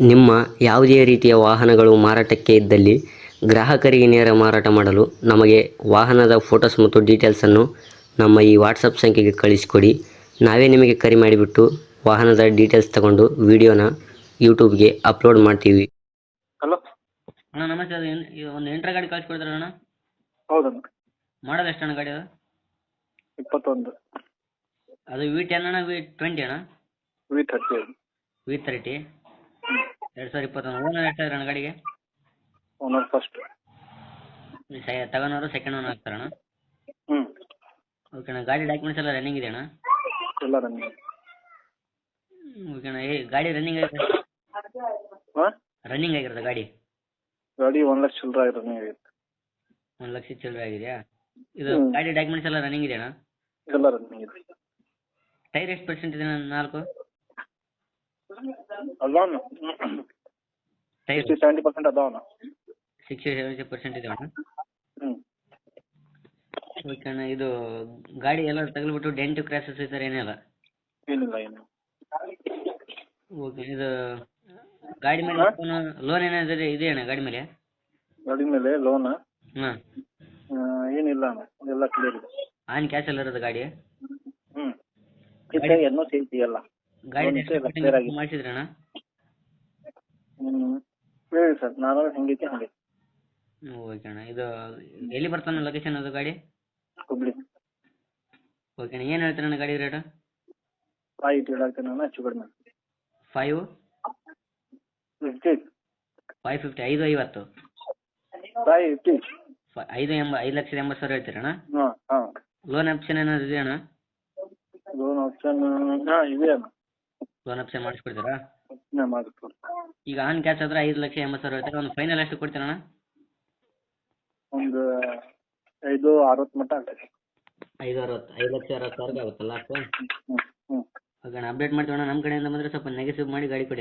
ನಿಮ್ಮ ಯಾವುದೇ ರೀತಿಯ ವಾಹನಗಳು ಮಾರಾಟಕ್ಕೆ ಇದ್ದಲ್ಲಿ ಗ್ರಾಹಕರಿಗೆ ನೇರ ಮಾರಾಟ ಮಾಡಲು ನಮಗೆ ವಾಹನದ ಫೋಟೋಸ್ ಮತ್ತು ಡೀಟೇಲ್ಸನ್ನು ನಮ್ಮ ಈ ವಾಟ್ಸಪ್ ಸಂಖ್ಯೆಗೆ ಕಳಿಸಿಕೊಡಿ. ನಾವೇ ನಿಮಗೆ ಕರೆ ಮಾಡಿಬಿಟ್ಟು ವಾಹನದ ಡೀಟೇಲ್ಸ್ ತಗೊಂಡು ವಿಡಿಯೋನ ಯೂಟ್ಯೂಬ್ಗೆ ಅಪ್ಲೋಡ್ ಮಾಡ್ತೀವಿ. ಹಲೋ. ಅಣ್ಣ ನಮಸ್ತೆ. ಅದು ಏನ್- ಇದು ಒಂದು ಎಂಟ್ರ ಗಾಡಿ ಕಳಿಸ್ಕೊಡ್ತೀರ ಅಣ್ಣ? ಹೌದಣ್ಣ. ಮಾಡೋದು ಎಷ್ಟು ಅಣ್ಣ ಗಾಡಿ ಅದು? ಇಪ್ಪತ್ತೊಂದು. ಅದು ವಿ ಟೆನ್ ಅಣ್ಣ ವಿ ಟ್ವೆಂಟಿ ಅಣ್ಣ? ವಿ ಥರ್ಟಿ ವಿ ತರ್ಟಿ ಎರಡು ಸಾವಿರ ಇಪ್ಪತ್ತೊಂದು ಓನರ್ ಎಷ್ಟು ಅಣ್ಣ ಗಾಡಿಗೆ? ಓನರ್ ಫಸ್ಟ್ ತಗೊಂಡವರು ಸೆಕೆಂಡ್ ಓನರ್ ಆಗ್ತಾರಣ್ಣ? ಹ್ಞೂ ಓಕೆ ಅಣ್ಣ ಗಾಡಿ ಡಾಕ್ಯುಮೆಂಟ್ಸ್ ಎಲ್ಲ ರನ್ನಿಂಗ್ ಇದೆ ಅಣ್ಣ ಎಲ್ಲ ರನ್ನಿಂಗ್ ಓಕೆ ಅಣ್ಣ ಏ ಗಾಡಿ ರನ್ನಿಂಗ್ ಆಗಿದೆ ಹಾಂ? ರನ್ನಿಂಗ್ ಆಗಿರೋದು ಗಾಡಿ? ಗಾಡಿ ಒಂದು ಲಕ್ಷ ಚಿಲ್ಲರ ರನ್ನಿಂಗ್ ಆಗೈತೆ. ಒಂದು ಲಕ್ಷ ಚಿಲ್ಲರೆ ಆಗಿದೆಯಾ? ಇದು ಗಾಡಿ ಡಾಕ್ಯುಮೆಂಟ್ಸ್ ಎಲ್ಲ ರನ್ನಿಂಗ್ ಇದೆಯಾ ಎಲ್ಲ ರನ್ನಿಂಗ್ ಇದೆ. ಟೈರ್ ಎಷ್ಟು ಪರ್ಸೆಂಟ್ ಇದೆ ನಾಲ್ಕು? ಅದಾವಣ ಟೈರ್ ಸಿಕ್ಸ್ಟಿ ಸೆವೆಂಟಿ ಪರ್ಸೆಂಟ್ ಅದಾವನ? ಸಿಕ್ಸ್ಟಿ ಸೆವೆಂಟಿ ಪರ್ಸೆಂಟ್ ಇದೆ ಅಣ್ಣ. ಹ್ಞೂ ಓಕೆ ಅಣ್ಣ ಇದು ಗಾಡಿ ಎಲ್ಲ ತಗಲ್ಬಿಟ್ಟು ಡೆಂಟು ಕ್ರ್ಯಾಸಸ್ ಈ ಥರ ಏನಿಲ್ಲ? ಏನಿಲ್ಲ ಏನು ಓಕೆ ಇದು ಗಾಡಿ ಮೇಲೆ ಲೋನ್ ಏನಾದ್ರೆ ಇದೆ ಅಣ್ಣ ಗಾಡಿ ಮೇಲೆ? ಗಾಡಿ ಮೇಲೆ ಲೋನ್ ಹಾಂ. ಏನಿಲ್ಲ ಅಣ್ಣ ಎಲ್ಲ ಕ್ಲಿಯರ್ ಇದೆ. ಆನ್ ಕ್ಯಾಶ್ ಎಲ್ಲ ಇರೋದು ಗಾಡಿ? ಹ್ಞೂ ಇದೆ ಎನ್ನೋ ಸೇಫ್ಟಿ ಎಲ್ಲ ಗಾಡಿ ಹೇಳಿ ಸರ್ ಹೆಂಗೈತಿ ಓಕೆ ಅಣ್ಣ. ಇದು ಎಲ್ಲಿ ಬರ್ತಾನ ಲೊಕೇಶನ್ ಅದು ಗಾಡಿ? ಹುಬ್ಳಿ ಓಕೆ ಅಣ್ಣ ಏನು ಹೇಳ್ತೀರಣ್ಣ ಗಾಡಿ ರೇಟ್ ಫೈವ್ ಇಟ್ಟು ಹೇಳಾಕ್ತೇನೆ ನಾನು ಹೆಚ್ಚು ಕಡಿಮೆ. ಫೈವ್ ಫಿಫ್ಟಿ ಫೈವ್ ಫಿಫ್ಟಿ ಐದು ಐವತ್ತು? ಫಿಫ್ಟಿ ಐದು ಎಂಬ ಐದು ಲಕ್ಷದ ಎಂಬತ್ತು ಸಾವಿರ ಹೇಳ್ತೀರಣ್ಣ ಲೋನ್ ಆಪ್ಷನ್ ಏನಾದ್ರು ಇದೆಯಣ್ಣ ಲೋನ್ ಆಪ್ಷನ್ ಹಾಂ ಇದೆ ಅಣ್ಣ. ಲೋನ್ ಆಪ್ಷನ್ ಮಾಡಿಸ್ಕೊಡ್ತೀರಾ? ಈಗ ಆನ್ ಕ್ಯಾಚ್ ಆದ್ರೆ ಐದು ಲಕ್ಷ ಎಂಬತ್ತು ಸಾವಿರ ಹೇಳ್ತಾರೆ ಒಂದು ಫೈನಲ್ ಎಷ್ಟು ಕೊಡ್ತೀರಣ್ಣ ಒಂದು ಐದು ಅರವತ್ತು ಮಟ್ಟ ಐದು ಅರವತ್ತು ಐದು ಲಕ್ಷ ಅರವತ್ತು ಸಾವಿರ ಆಗುತ್ತಲ್ಲ ಲಾಸ್ಟು ಹ್ಞೂ ಅಣ್ಣ ಅಪ್ಡೇಟ್ ಮಾಡ್ತೀವಿ ಅಣ್ಣ. ನಮ್ಮ ಕಡೆಯಿಂದ ಬಂದ್ರೆ ಸ್ವಲ್ಪ ನೆಗೆಸಿವ್ ಮಾಡಿ ಗಾಡಿ ಕೊಡಿ ಅಣ್ಣ.